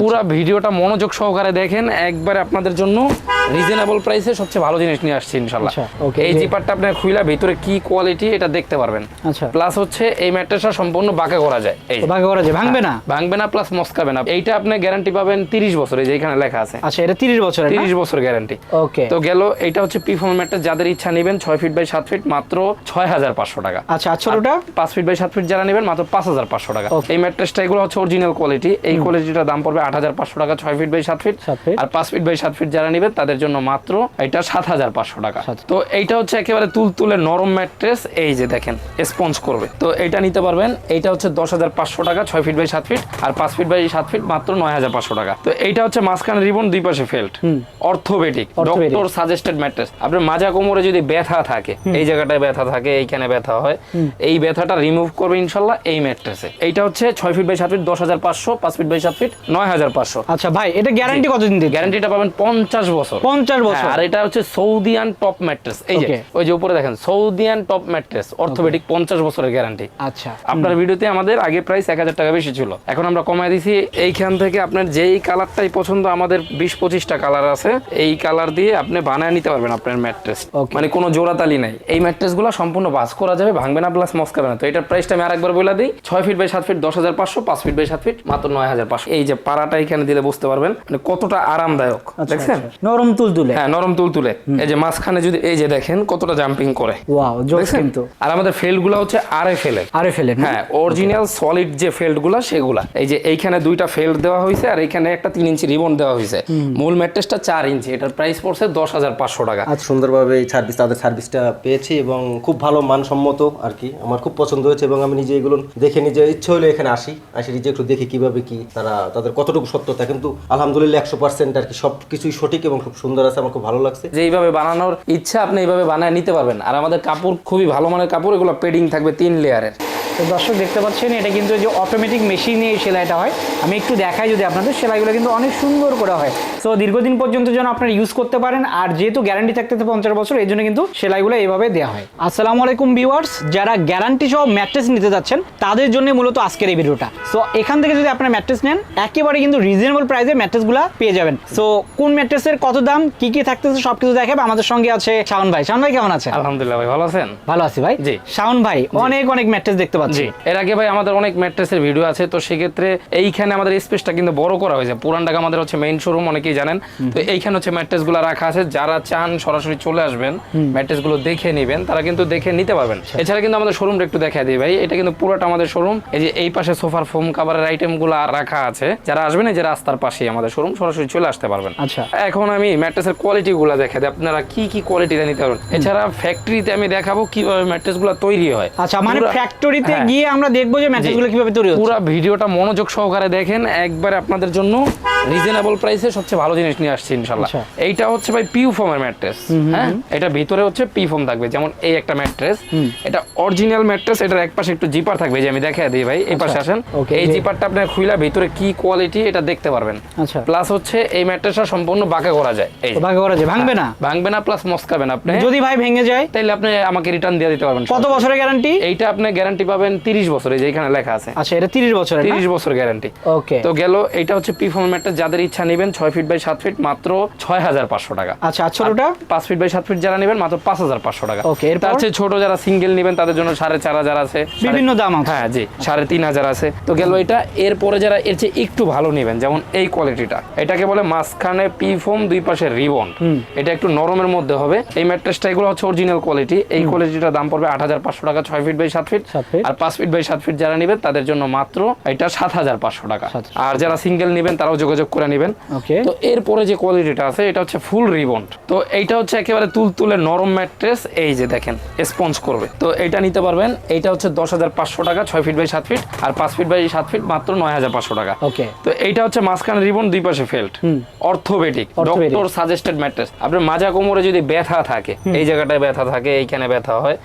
পুরো ভিডিওটা মনোযোগ সহকারে দেখেন একবারে আপনাদের জন্য। রিজনেবল প্রাইসে সবচেয়ে ভালো জিনিস নিয়ে আসছি ইনশাল্লাহ আচ্ছা, এই জিপারটা আপনার খুইলা ভিতরে কি কোয়ালিটি এটা দেখতে পারবেন। আচ্ছা। প্লাস হচ্ছে এই ম্যাট্রেসটা সম্পূর্ণ বাঁকা করা যায় এই ভাগে করা যায় ভাঙবে না? ভাঙবে না প্লাস মস্কাবে না। এইটা আপনি গ্যারান্টি পাবেন 30 বছর এই যে এখানে লেখা আছে। আচ্ছা এটা তিরিশ বছরের 30 বছর গ্যারান্টি ওকে তো গেল এটা হচ্ছে পিফর্ম ম্যাট্রেস যাদের ইচ্ছা নেবেন 6 ফিট বাই 7 ফিট মাত্র 6500 টাকা। আচ্ছা ছোটটা? পাঁচ ফিট বাই সাত ফিট যারা নেবেন মাত্র পাঁচ হাজার পাঁচশো টাকা। এই ম্যাট্রেসটা এগুলো হচ্ছে অরিজিনাল কোয়ালিটি এই কোয়ালিটিটার দাম পড়বে আট হাজার পাঁচশো টাকা ছয় ফিট বাই সাত ফিট আর পাঁচ ফিট বাই সাত ফিট যারা নেবেন তাদের জন্য মাত্র এটা সাত হাজার পাঁচশো টাকা। তো এইটা হচ্ছে একেবারে তুলতুলে নরম ম্যাট্রেস এই যে দেখেন স্পঞ্জ করবে। তো এটা নিতে পারবেন এইটা হচ্ছে দশ হাজার পাঁচশো টাকা ছয় ফিট বাই সাত ফিট আর পাঁচ ফিট বাই সাত ফিট মাত্র নয় হাজার পাঁচশো টাকা। তো এইটা হচ্ছে মাঝখানে রিবন দুই পাশে felt orthopaedic doctor suggested mattress আপনার মাজা কোমরে যদি ব্যথা থাকে এই জায়গাটায় ব্যথা থাকে এইখানে ব্যথা হয় এই ব্যথাটা রিমুভ করবে ইনশাল্লাহ এই ম্যাট্রেসে এইটা হচ্ছে ছয় ফিট বাই সাত ফিট দশ হাজার পাঁচশো পাঁচ ফিট বাই সাত ফিট নয় হাজার পাঁচশো। আচ্ছা ভাই এটা গ্যারান্টি কতদিন দিন গ্যারান্টিটা পাবেন পঞ্চাশ বছর। পঞ্চাশ বছর। হ্যাঁ, আর এটা হচ্ছে সৌদিয়ান টপ ম্যাট্রেস। এই যে ওই যে উপরে দেখেন সৌদিয়ান টপ ম্যাট্রেস অর্থোপেডিক পঞ্চাশ বছরের গ্যারান্টি। আচ্ছা। আপনার ভিডিওতে আমাদের আগে প্রাইস এক হাজার টাকা বেশি ছিল। এখন আমরা কমায় দিছি এইখান থেকে আপনার যেই কালারটাই পছন্দ আমাদের বিশ পঁচিশটা কালার আছে এই কালার দিয়ে আপনি বানায় নিতে পারবেন আপনার ম্যাট্রেস। মানে কোনো জোড়াতালি নাই। এই ম্যাট্রেসগুলো সম্পূর্ণ বাস করা যাবে ভাঙবে না প্লাস মস্কাবে না। তো এটার প্রাইসটা আমি আরেকবার বলে দিই ছয় ফিট বাই সাত ফিট দশ হাজার পাঁচশো পাঁচ ফিট বাই সাত ফিট মাত্র নয় হাজার পাঁচশো। এই যে পাড়াটা এখানে দিলে বুঝতে পারবেন মানে কতটা আরামদায়ক। আচ্ছা, দেখছেন? আচ্ছা। নরম তুল তুলে। হ্যাঁ নরম তুল তুলে। এই যে মাঝখানে যদি এই যে দেখেন কতটা জাম্পিং করে। ওয়াও জোস কিন্তু। আর আমাদের ফেল্ডগুলো হচ্ছে আরে ফেলের আরে ফেলেন হ্যাঁ অরিজিনাল সলিড যে ফেল্ডগুলা সেগুলা। এই যে এইখানে দুইটা ফেল্ড দেওয়া হয়েছে আর এইখানে একটা তিন ইঞ্চি রিবন দেওয়া হয়েছে মূল ম্যাট্রেসটা চার ইঞ্চি এটার প্রাইস পড়ছে দশ হাজার পাঁচশো টাকা। আজ সুন্দরভাবে এই সার্ভিস তাদের সার্ভিসটা পেয়েছি এবং খুব ভালো মানসম্মত আর কি। আমার খুব পছন্দ হয়েছে এবং আমি নিজে এগুলো দেখে নিজে ইচ্ছে হলে এখানে আসি। আসি নিজে একটু দেখি কীভাবে কি তারা তাদের কতটুকু সত্যতা। কিন্তু আলহামদুলিল্লাহ একশো পার্সেন্ট আর কি সব কিছুই সঠিক এবং খুব সুন্দর আছে, আমার খুব ভালো লাগছে। যে এইভাবে বানানোর ইচ্ছা আপনি এইভাবে বানায় নিতে পারবেন। আর আমাদের কাপড় খুবই ভালো মানের কাপড়, এগুলো পেডিং থাকবে তিন লেয়ারের। তো দর্শক দেখতে পাচ্ছেন এটা কিন্তু যে অটোমেটিক মেশিনে এই সেলাইটা হয়। আমি একটু দেখাই যদি আপনাদের সেলাইগুলো কিন্তু অনেক সুন্দর করে হয়। সো দীর্ঘদিন পর্যন্ত যেন আপনারা ইউজ করতে পারেন আর যেহেতু গ্যারান্টি থাকতে পঞ্চাশ বছর এই জন্য কিন্তু সেলাইগুলো এইভাবে দেওয়া হয়। আসসালামু আলাইকুম ভিউয়ার্স যারা গ্যারান্টি সহ ম্যাট্রেস নিতে যাচ্ছেন তাদের জন্য মূলত আজকের এই ভিডিওটা সো এখান থেকে যদি আপনারা ম্যাট্রেস নেন একেবারে কিন্তু রিজনেবল প্রাইসে ম্যাট্রেসগুলো পেয়ে যাবেন। সো কোন ম্যাট্রেসের কত দাম কি কি থাকতেছে সব কিছু দেখাবে। আমাদের সঙ্গে আছে শাওন ভাই। শাওন ভাই কেমন আছে আলহামদুলিল্লাহ ভাই ভালো আছেন? ভালো আছি ভাই। জি। শাওন ভাই অনেক অনেক ম্যাট্রেস দেখতে পাচ্ছি। এর আগে ভাই আমাদের অনেক ম্যাট্রেসের ভিডিও আছে তো সেক্ষেত্রে এইখানে আমাদের স্পেসটা কিন্তু বড় করা হয়েছে। পুরান ঢাকা আমাদের হচ্ছে মেইন শোরুম অনেকেই জানেন। তো এইখানে হচ্ছে ম্যাট্রেসগুলো রাখা আছে। যারা চান সরাসরি চলে আসবেন ম্যাট্রেসগুলো দেখে নেবেন তারা কিন্তু দেখে নিতে পারবেন। এছাড়া কিন্তু আমাদের শোরুমটা একটু দেখা দিই ভাই। এটা কিন্তু পুরোটা আমাদের শোরুম এই যে এই পাশে সোফার ফোম কাভারের আইটেমগুলো রাখা আছে। যারা আসবেন এই যে রাস্তার পাশেই আমাদের শোরুম সরাসরি চলে আসতে পারবেন। আচ্ছা। এখন আমি ম্যাট্রেসের কোয়ালিটি গুলো দেখা দিই। আপনারা কি কি কোয়ালিটিতে নিতে পারবেন? এছাড়া ফ্যাক্টরিতে আমি দেখাবো কীভাবে ম্যাট্রেসগুলো তৈরি হয়। আচ্ছা মানে ফ্যাক্টরিতে হ্যাঁ। গিয়ে আমরা দেখব যে ম্যাট্রেসগুলো কীভাবে তৈরি হচ্ছে। পুরো ভিডিওটা মনোযোগ সহকারে দেখেন একবারে আপনাদের জন্য রিজনেবল প্রাইসে সবচেয়ে ভালো জিনিস নিয়ে আসছি ইনশাল্লাহ আচ্ছা। এইটা হচ্ছে ভাই পিউ ফোমের ম্যাট্রেস হ্যাঁ? এটা ভিতরে হচ্ছে পি ফোম থাকবে যেমন এই একটা ম্যাট্রেস এটা অরিজিনাল ম্যাট্রেস এটার এক পাশে একটু জিপার থাকবে যে আমি দেখাই দিই ভাই এই পাশে আসেন। এই জিপারটা আপনার খুইলা ভিতরে কি কোয়ালিটি এটা দেখতে পারবেন। আচ্ছা। প্লাস হচ্ছে এই ম্যাট্রেসটা সম্পূর্ণ বাঁকা করা যায় এই ভাগে করা যায় ভাঙবে না? ভাঙবে না প্লাস মস্কাবে না আপনি। যদি ভাই ভেঙে যায় তাইলে আপনি আমাকে রিটার্ন দিয়ে দিতে পারবেন কত বছরের গ্যারান্টি এইটা আপনি গ্যারান্টি পাবেন তিরিশ বছরে যে এখানে লেখা আছে। আচ্ছা এটা তিরিশ বছরের তিরিশ বছর গ্যারান্টি ওকে তো গেল এটা হচ্ছে পিফর্ম ম্যাট্রেস যাদের ইচ্ছা নেবেন ছয় ফিট বাই সাত ফিট মাত্র ছয় হাজার পাঁচশো টাকা। আচ্ছা আর ছোটটা? পাঁচ ফিট বাই সাত ফিট যারা নেবেন মাত্র পাঁচ হাজার পাঁচশো টাকা। Okay, এরপর? চেয়ে ছোট যারা সিঙ্গেল নেবেন তাদের জন্য সাড়ে চার হাজার আছে বিভিন্ন দাম আছে। হ্যাঁ জি সাড়ে তিন হাজার আছে। তো গেল এটা এরপরে যারা এর চেয়ে একটু ভালো নেবেন যেমন এই কোয়ালিটিটা এটাকে বলে মাঝখানে পি ফোম দুই পাশে রিবন। এটা একটু নরমের মধ্যে হবে। এই ম্যাট্রেসটা এগুলো হচ্ছে অরিজিনাল কোয়ালিটি এই কোয়ালিটিটার দাম পড়বে আট হাজার পাঁচশো টাকা ছয় ফিট বাই সাত ফিট আর পাঁচ ফিট বাই সাত ফিট যারা নেবেন তাদের জন্য মাত্র এটা সাত হাজার পাঁচশো টাকা। আর যারা সিঙ্গেল নেবেন তারাও যোগাযোগ করে নেবেন। তো এরপরে যে কোয়ালিটিটা আছে এটা হচ্ছে ফুল রিবন্ড তো এইটা হচ্ছে একেবারে তুলতুলে নরম ম্যাট্রেস এই যে দেখেন স্পঞ্জ করবে। তো এটা নিতে পারবেন এইটা হচ্ছে দশ হাজার পাঁচশো টাকা ছয় ফিট বাই সাত ফিট আর পাঁচ ফিট বাই সাত ফিট মাত্র নয় হাজার পাঁচশো টাকা। ওকে তো এইটা হচ্ছে মাঝখানে রিবন দুই পাশে felt orthopaedic. Doctor suggested mattress আপনার মাজা কোমরে যদি ব্যথা থাকে এই জায়গাটায় ব্যথা থাকে এইখানে ব্যথা হয়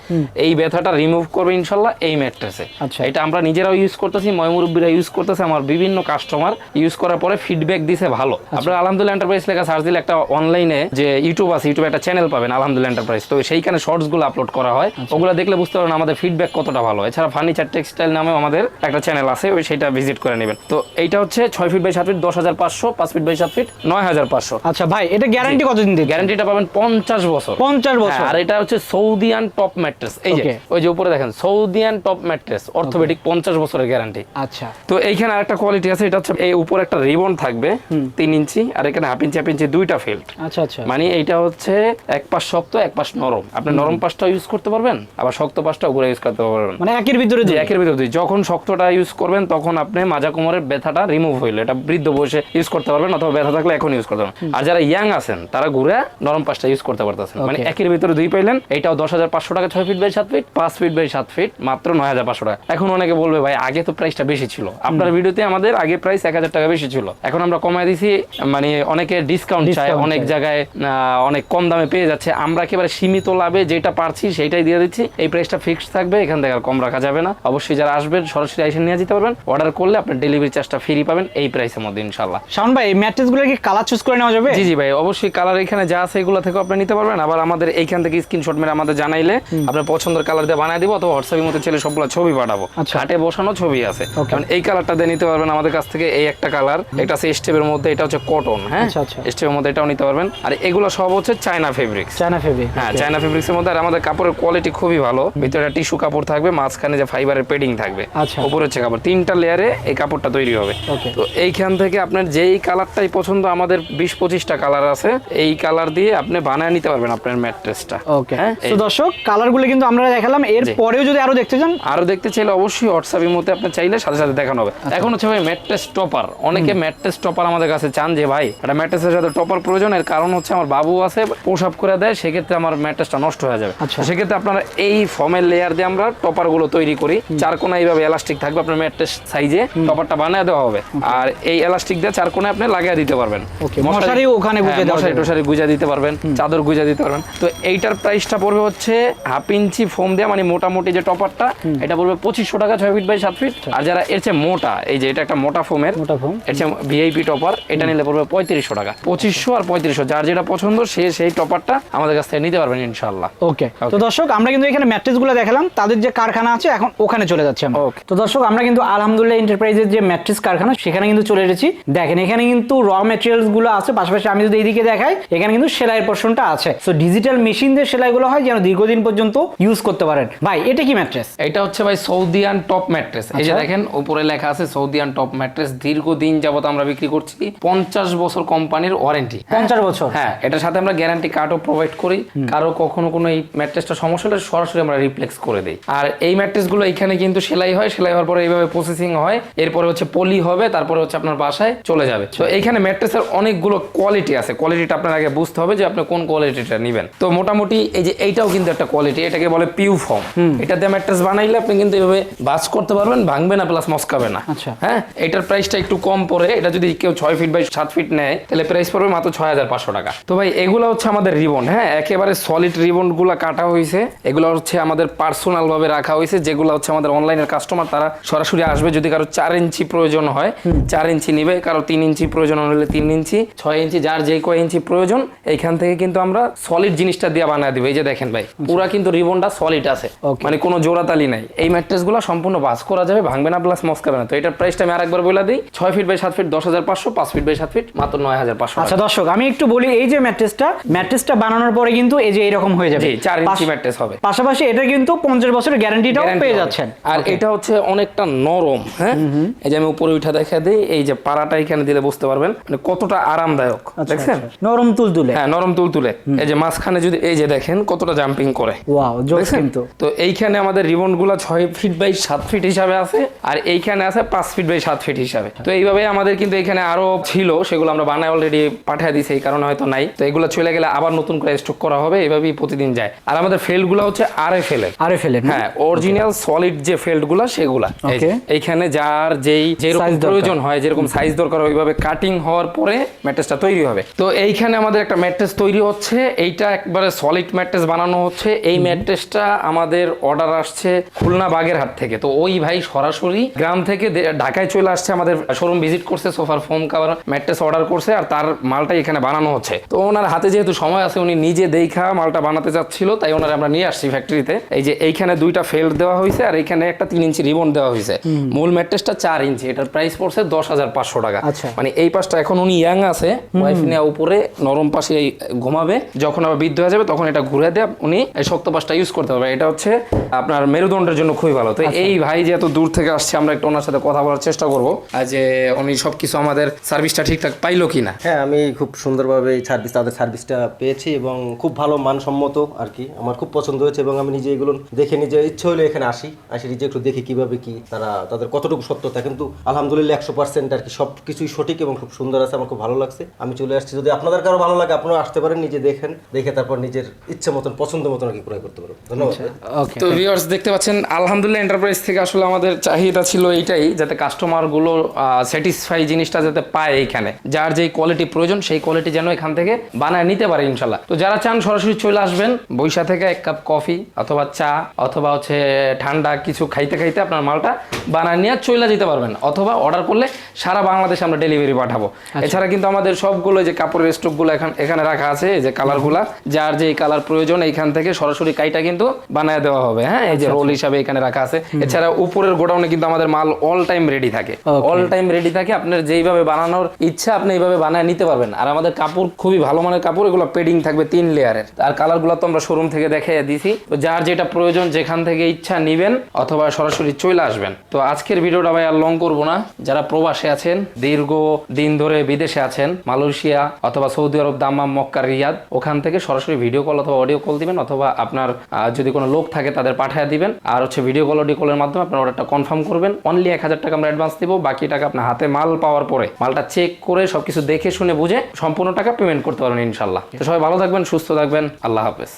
এই ব্যথাটা রিমুভ করবে ইনশাল্লাহ এই ম্যাট্রেসে আচ্ছা। এটা আমরা নিজেরাও ইউজ করতেছি ময়মুরব্বীরা ইউজ করতেছে আমার বিভিন্ন কাস্টমার ইউজ করার পরে ফিডব্যাক দিছে ভালো। আপনারা আলহামদুলিল্লাহ এন্টারপ্রাইজ লেখা সার্চ দিলে একটা অনলাইনে যে ইউটিউব আছে ইউটিউবে একটা চ্যানেল পাবেন আলহামদুলিল্লাহ এন্টারপ্রাইজ তো সেইখানে শর্টসগুলো আপলোড করা হয়। ওগুলো দেখলে বুঝতে পারবেন আমাদের ফিডব্যাক কতটা ভালো। এছাড়া ফার্নিচার টেক্সটাইল নামেও আমাদের একটা চ্যানেল আছে ওই সেটা ভিজিট করে নেবেন। তো এইটা হচ্ছে ছয় ফিট বাই সাত ফিট দশ হাজার পাঁচশো পাঁচ ফিট বাই সাত ফিট নয় হাজার পাঁচশো। আচ্ছা ভাই এটা গ্যারান্টি কতদিন দিতে গ্যারান্টিটা পাবেন পঞ্চাশ বছর। পঞ্চাশ বছর। হ্যাঁ, আর এটা হচ্ছে সৌদিয়ান টপ ম্যাট্রেস এই যে ওই যে উপরে দেখেন সৌদিয়ান টপ ম্যাট্রেস অর্থোপেডিক পঞ্চাশ বছরের গ্যারান্টি আচ্ছা। তো এইখানে আরেকটা কোয়ালিটি আছে এটা হচ্ছে এই উপরে একটা রিবন থাকবে তিন ইঞ্চি আর এখানে হাফ ইঞ্চি হাফ ইঞ্চি দুইটা ফিল্ড আচ্ছা আচ্ছা। মানে এইটা হচ্ছে এক পাশ শক্ত এক পাশ নরম। আপনি নরম পাশটা ইউজ করতে পারবেন আবার শক্ত পাশটা ঘুরে ইউজ করতে পারবেন। মানে একের ভিতরে দুই। একের ভিতর দুই। যখন শক্তটা ইউজ করবেন তখন আপনি মাজা কোমরের ব্যথাটা রিমুভ হইল এটা বৃদ্ধ বয়সে ইউজ করতে পারবেন অথবা ব্যথা থাকলে এখন ইউজ করতে পারবেন। আর যারা ইয়াং আছেন তারা ঘুরে নরম পাশটা ইউজ করতে পারতেছেন। মানে একের ভিতরে দুই পাইলেন এটাও দশ হাজার পাঁচশো টাকা ছয় ফিট বাই সাত ফিট পাঁচ ফিট বাই সাত ফিট মাত্র নয় হাজার পাঁচশো টাকা। এখন অনেকে বলবে ভাই আগে তো প্রাইসটা বেশি ছিল। আপনার ভিডিওতে আমাদের আগে প্রাইস এক হাজার টাকা বেশি ছিল। এখন আমরা কমায় দিছি মানে অনেকে ডিসকাউন্ট চায় অনেক জায়গায় অনেক কম দামে পেয়ে যাচ্ছে। আমরা একেবারে সীমিত লাভে যেটা পারছি সেইটাই দিয়ে দিচ্ছি। এই প্রাইসটা ফিক্সড থাকবে এখান থেকে আর কম রাখা যাবে না। অবশ্যই যারা আসবেন সরাসরি এসে নিয়ে যেতে পারবেন। অর্ডার করলে আপনি ডেলিভারি চার্জটা ফ্রি পাবেন এই প্রাইসের মধ্যে ইনশাল্লাহ শাওন ভাই এই ম্যাট্রেসগুলো কি কালার চুজ করে নেওয়া যাবে? জি জি ভাই অবশ্যই কালার এখানে যা আছে এগুলো থেকে আপনি নিতে পারবেন। আবার আমাদের এইখান থেকে স্ক্রিনশট মেরে আমাদের জানাইলে আপনার পছন্দের কালার দিয়ে বানায় দিব অথবা হোয়াটসঅ্যাপের মধ্যে ছেলে সবগুলো ছবি পাঠাবো আচ্ছা। হাটে বসানো ছবি আছে। কারণ এই কালারটা দিয়ে নিতে পারবেন আমাদের কাছ থেকে এই একটা কালার একটা আছে স্টেপের মধ্যে এটা হচ্ছে কটন হ্যাঁ? আচ্ছা, আচ্ছা। স্টেপের মধ্যে এটাও নিতে পারবেন। আর এগুলো সব হচ্ছে চায়না ফেব্রিক্স চায়না ফেব্রিক হ্যাঁ চায়না ফেব্রিক্সের মধ্যে আর আমাদের কাপড়ের কোয়ালিটি খুবই ভালো। ভিতরে টিস্যু কাপড় থাকবে মাঝখানে যে ফাইবারের পেডিং থাকবে। আচ্ছা। উপরে হচ্ছে কাপড়। তিনটা লেয়ারে এই কাপড়টা তৈরি হবে। তো এইখান থেকে আপনার যেই কালারটাই পছন্দ আমাদের বিশ পঁচিশটা কালার আছে এই কালার দিয়ে আপনি বানায় নিতে পারবেন আপনার ম্যাট্রেসটা ওকে হ্যাঁ? তো দর্শক কালারগুলো কিন্তু আমরা দেখালাম। এর পরেও যদি আরও দেখতে চান আরও দেখতে চাইলে অবশ্যই হোয়াটসঅ্যাপের মধ্যে আপনি চাইলে সাথে সাথে দেখানো হবে। আচ্ছা। এখন হচ্ছে ভাই ম্যাট্রেস টপার অনেকে ম্যাট্রেস টপার আমাদের কাছে চান যে ভাই একটা ম্যাট্রেসের সাথে টপার প্রয়োজন এর কারণ হচ্ছে আমার বাবু আছে প্রসাব করে দেয় সেক্ষেত্রে আমার ম্যাট্রেসটা নষ্ট হয়ে যাবে। আচ্ছা। সেক্ষেত্রে আপনারা এই ফর্মের লেয়ার দিয়ে আমরা টপারগুলো তৈরি করি। চার কোনা এইভাবে এলাস্টিক থাকবে আপনার ম্যাট্রেস সাইজে টপারটা বানিয়ে দেওয়া হবে। আর এই এলাস্টিক দিয়ে চার কোনায় আপনি লাগিয়ে দিতে পারবেন। মশারি ওখানে হ্যাঁ, গুজে দেওয়া মশারি টশারি গুজা দিতে পারবেন চাদর গুজা দিতে পারবেন। তো এইটার প্রাইসটা পড়বে হচ্ছে হাফ ইঞ্চি ফোম দেওয়া মানে মোটামুটি যে টপারটা এটা পড়বে পঁচিশশো টাকা ছয় ফিট বাই সাত ফিট। আর যারা এর চেয়ে মোটা এই যে এটা একটা মোটা ফোমের মোটা ফোম। এর চেয়ে ভিআইপি টপার এটা নিলে পড়বে পঁয়ত্রিশশো টাকা। পঁচিশশো আর পঁয়ত্রিশশো যার যেটা পছন্দ সে সেই টপারটা আমাদের কাছ থেকে নিতে পারবেন ইনশাল্লাহ ওকে তো দর্শক আমরা কিন্তু এখানে ম্যাট্রেসগুলো দেখালাম তাদের যে কারখানা আছে এখন ওখানে চলে যাচ্ছে আমরা। Okay. তো দর্শক আমরা কিন্তু আলহামদুলিল্লাহ এন্টারপ্রাইজের যে ম্যাট্রেস কারখানা সেখানে কিন্তু চলে এসেছি। দেখেন এখানে কিন্তু র ম্যাটেরিয়ালসগুলো আছে পাশাপাশি আমি যদি এইদিকে দেখাই এখানে কিন্তু সেলাই পোর্শনটা আছে। তো ডিজিটাল মেশিন দিয়ে সেলাইগুলো হয় যেন দীর্ঘদিন পর্যন্ত ইউজ করতে পারেন। ভাই এটা কি ম্যাট্রেস এটা হচ্ছে ভাই সৌদিয়ান টপ ম্যাট্রেস। এই যে আচ্ছা। দেখেন উপরে লেখা আছে সৌদিয়ান টপ ম্যাট্রেস। দীর্ঘদিন যাবত আমরা বিক্রি করছি। পঞ্চাশ বছর কোম্পানির ওয়ারেন্টি। পঞ্চাশ বছর? হ্যাঁ এটার সাথে আমরা গ্যারান্টি কার্ডও প্রোভাইড করি। কারও কখনো কোনো এই ম্যাট্রেসটা সমস্যা হলে সরাসরি আমরা রিপ্লেক্স করে দিই। আর এই ম্যাট্রেসগুলো এখানে কিন্তু সেলাই হয়। সেলাই হওয়ার পরে এইভাবে প্রসেসিং হয়। এরপরে হচ্ছে পলি হবে তারপরে হচ্ছে আপনার বাসায় চলে যাবে। তো এইখানে ম্যাট্রেসের অনেকগুলো কোয়ালিটি আছে। কোয়ালিটিটা আপনার আগে বুঝতে হবে যে আপনি কোন কোয়ালিটিটা নেবেন। তো মোটামুটি এই যে এইটাও কিন্তু একটা কোয়ালিটি এটাকে বলে পিউ ফর্ম এটা দিয়ে ম্যাট্রেস বানাইলে আপনি কিন্তু এভাবে বাস করতে পারবেন ভাঙবে না প্লাস মস্কাবে না। আচ্ছা। হ্যাঁ? এটার প্রাইসটা একটু কম পড়ে এটা যদি কেউ ছয় ফিট বাই সাত ফিট নেয় তাহলে প্রাইস পড়বে মাত্র ছয় হাজার পাঁচশো টাকা। তো ভাই এগুলো হচ্ছে আমাদের রিবন হ্যাঁ? একেবারে সলিড রিবনগুলা কাটা হয়েছে এগুলো হচ্ছে আমাদের পার্সোনাল ভাবে রাখা হয়েছে যেগুলো হচ্ছে আমাদের অনলাইনের কাস্টমার তারা সরাসরি আসবে যদি কারও চার ইঞ্চি প্রয়োজন হয়। চার ইঞ্চি নিবে কারও তিন ইঞ্চি প্রয়োজন হলে তিন ইঞ্চি ছয় ইঞ্চি যার যে কয় ইঞ্চি প্রয়োজন এইখান থেকে কিন্তু আমরা সলিড জিনিসটা দিয়ে বানিয়ে দিব। এই যে দেখেন ভাই পুরা কিন্তু রিবনটা সলিড আছে. মানে কোনো জোড়াতালি নাই। এই ম্যাট্রেসগুলো সম্পূর্ণ বাস করা যাবে ভাঙবে না প্লাস মস্কাবে না। তো এটার প্রাইসটা আমি আরেকবার বলে দিই ছয় ফিট বাই সাত ফিট দশ হাজার পাঁচশো পাঁচ ফিট বাই সাত ফিট মাত্র নয় হাজার পাঁচশো আচ্ছা দর্শক আমি একটু বলি এই যে ম্যাট্রেসটা ম্যাট্রেসটা বানানোর পরে কিন্তু এই যে এরকম হয়ে যাবে। চার ইঞ্চি ম্যাট্রেস হবে। পাশাপাশি এটা কিন্তু পঞ্চাশ বছরের গ্যারান্টিটাও পেয়ে যাচ্ছেন। আর এটা হচ্ছে অনেকটা নরম হ্যাঁ? এই যে আমি উপরে উঠা দেখা দিই এই যে পাড়াটা এখানে দিলে বুঝতে পারবেন মানে কতটা আরামদায়ক দেখছেন? আচ্ছা, নরম তুলতুলে হ্যাঁ নরম তুল তুলে। এই যে মাঝখানে যদি এই যে দেখেন কতটা জাম্পিং করে ওয়াও জোস কিন্তু। তো এইখানে আমাদের রিবনগুলা ছয় ফিট বাই সাত ফিট হিসাবে আছে আর এইখানে আছে পাঁচ ফিট বাই সাত ফিট হিসাবে। তো এইভাবে আমাদের কিন্তু এখানে আরও ছিল সেগুলো আমরা বানায় অলরেডি পাঠিয়ে দিছি এই কারণে হয়তো নাই। তো এগুলো চলে গেলে আবার নতুন করে স্টক করা হবে এইভাবেই প্রতিদিন যায়। আর আমাদের ফেলগুলো হচ্ছে আর এফ এল আরে ফেলেন হ্যাঁ অরিজিনাল সলিড যে ফেল্ডগুলা সেগুলা এইখানে যার যেই যেরকম প্রয়োজন হয় যেরকম সাইজ দরকার ওইভাবে কাটিং হওয়ার পরে ম্যাট্রেসটা তৈরি হবে। তো এইখানে আমাদের একটা ম্যাট্রেস তৈরি হচ্ছে এইটা একবারে সলিড ম্যাট্রেস বানানো হচ্ছে। এই ম্যাট্রেসটা আমাদের অর্ডার আসছে খুলনা বাগেরহাট থেকে। তো ওই ভাই সরাসরি গ্রাম থেকে ঢাকায় চলে আসছে আমাদের শোরুম ভিজিট করছে সোফার ফোম কাভার ম্যাট্রেস অর্ডার করছে আর তার মালটাই এখানে বানানো হচ্ছে। তো ওনার হাতে যেহেতু সময় আছে উনি নিজে দেখা মালটা বানাতে চাচ্ছিল তাই ওনার আমরা নিয়ে আসছি ফ্যাক্টরিতে এই যে এইখানে দুইটা ফেল্ড দেওয়া হয়েছে আর এইখানে একটা তিন ইঞ্চি রিবন দেওয়া হয়েছে। মূল ম্যাট্রেসটা চার ইঞ্চি এটার প্রাইস পড়ছে দশ হাজার পাঁচশো টাকা। আচ্ছা। মানে এই পাশটা এখন উনি ইয়াং আছে ওয়াইফ নিয়ে উপরে নরম পাশে ঘুমাবে। যখন আবার বৃদ্ধ হয়ে যাবে তখন এটা ঘুরে দেয় উনি এই শক্ত পাশটা ইউজ করতে পারবে এটা হচ্ছে আপনার মেরুদণ্ডের জন্য খুবই ভালো। তো এই ভাই যে এত দূর থেকে আসছে আমরা একটু ওনার সাথে কথা বলার চেষ্টা করব। যে উনি সবকিছু আমাদের সার্ভিসটা ঠিকঠাক পাইলো কিনা। হ্যাঁ আমি খুব সুন্দরভাবে এই সার্ভিস তাদের সার্ভিসটা পেয়েছি এবং খুব ভালো মানসম্মত আর কি। আমার খুব পছন্দ হয়েছে এবং আমি নিজে এগুলো দেখে নিজে ইচ্ছে হলে এখানে আসি। আসি নিজে একটু দেখি কীভাবে কি তারা তাদের কতটুকু সত্যতা। কিন্তু আলহামদুলিল্লাহ একশো পার্সেন্ট আর কি সব কিছুই সঠিক এবং খুব সুন্দর আছে আমার খুব ভালো লাগছে। আমি চলে আসছি যদি আপনাদের কারও ভালো লাগে আপনারা আসতে পারেন নিজে দেখেন দেখে তারপর নিজের ইচ্ছে মতন পছন্দ মতন আর কি ক্রয় করতে পারো। ধন্যবাদ। তো ভিউয়ার্স দেখতে পাচ্ছেন আলহামদুলিল্লাহ এন্টারপ্রাইজ থেকে আসলে আমাদের চাহিদা ছিল এইটাই যাতে কাস্টমারগুলো স্যাটিসফাই জিনিসটা যাতে পায় এইখানে। যার যেই কোয়ালিটি প্রয়োজন সেই কোয়ালিটি যেন এখান থেকে বানায় নিতে পারে ইনশাল্লাহ তো যারা চান সরাসরি চলে আসবেন বৈশা থেকে এক কাপ কফি অথবা চা অথবা হচ্ছে ঠান্ডা কিছু খাইতে খাইতে আপনার মালটা বানায় নিয়ে চলে যেতে পারবেন। অথবা অর্ডার করলে সারা বাংলাদেশে আমরা ডেলিভারি পাঠাবো। এছাড়া কিন্তু আমাদের সবগুলো যে কাপড়ের স্টকগুলো এখানে এখানে রাখা আছে যে কালারগুলা যার যে কালার প্রয়োজন এইখান থেকে সরাসরি কাইটা কিন্তু বানায় দেওয়া হবে। হ্যাঁ এই যে রোল হিসাবে এখানে রাখা আছে। এছাড়া উপরের গোডাউনে কিন্তু আমাদের মাল অল টাইম রেডি থাকে। অল টাইম রেডি থাকে আপনার যেইভাবে বানানোর ইচ্ছা আপনি এইভাবে বানায় নিতে পারবেন। আর আমাদের কাপড় খুবই ভালো মানের কাপড় এগুলো পেডিং থাকবে তিন লেয়ারের আর কালারগুলো তো আমরা শোরুম থেকে দেখে দিছি। তো যার যেটা প্রয়োজন যেখান থেকে ইচ্ছা নিবেন অথবা সরাসরি চলে আসবেন। তো আজকের ভিডিওটা ভাই আর লং করব না। যারা প্রবাসে আছেন দীর্ঘ দিন ধরে বিদেশে আছেন মালয়েশিয়া অথবা Saudi Arab Dammam Mecca Riyadh ওখান থেকে সরাসরি ভিডিও কল অথবা অডিও কল দিবেন অথবা আপনার যদি কোনো লোক থাকে তাদের পাঠিয়ে দিবেন। আর হচ্ছে ভিডিও কল অডিও কলের মাধ্যমে আপনার অর্ডারটা কনফার্ম করবেন। অনলি এক হাজার টাকা আমরা অ্যাডভান্স দেবো, বাকি টাকা আপনার হাতে মাল পাওয়ার পরে। মালটা চেক করে সবকিছু দেখে শুনে বুঝে সম্পূর্ণ টাকা পেমেন্ট করতে পারবেন ইনশাল্লাহ তো সবাই ভালো থাকবেন, সুস্থ থাকবেন, আল্লাহ হাফেজ।